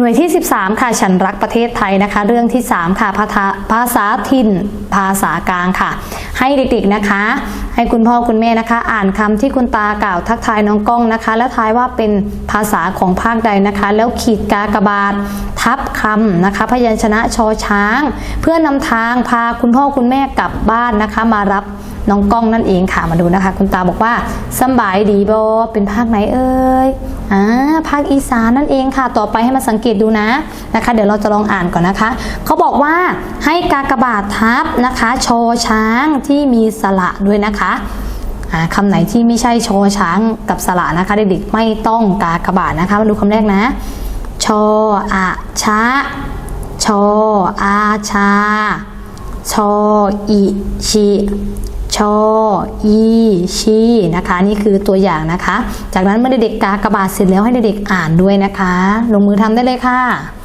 หน่วยที่ 13 ค่ะฉันรักประเทศไทยนะคะ เรื่องที่ 3 ค่ะภาษาภาษาถิ่น ภาษากลางค่ะ ให้เด็กๆนะคะ ให้คุณพ่อคุณแม่นะคะ อ่านคำที่คุณตากล่าวทักทายน้องกล้องนะคะ และทายว่าเป็นภาษาของภาคใดนะคะ แล้วขีดกากบาททับคำนะคะ พยัญชนะชอช้าง เพื่อนำทางพาคุณพ่อคุณแม่กลับบ้านนะคะมารับ น้องกล้องนั่นเองค่ะมาดูนะคะ คุณตาบอกว่าสบายดีบอเป็นภาคไหนเอ่ยอ่าภาคอีสานนั่นเองค่ะ ต่อไปให้มาสังเกตดูนะนะคะ เดี๋ยวเราจะลองอ่านก่อนนะคะ เขาบอกว่าให้กากบาททับนะคะชอช้างที่มีสระด้วยนะคะอ่าคำไหนที่ไม่ใช่ชอช้างกับสระนะคะเด็กๆไม่ต้องกากบาทนะคะมาดูคำแรกนะ ชออะชะชออาชา ชออิชิ ชออีชีนะคะ นี่คือตัวอย่างนะคะ จากนั้นเมื่อเด็กกากระบาดเสร็จแล้วให้เด็กๆอ่านด้วยนะคะ ลงมือทำได้เลยค่ะ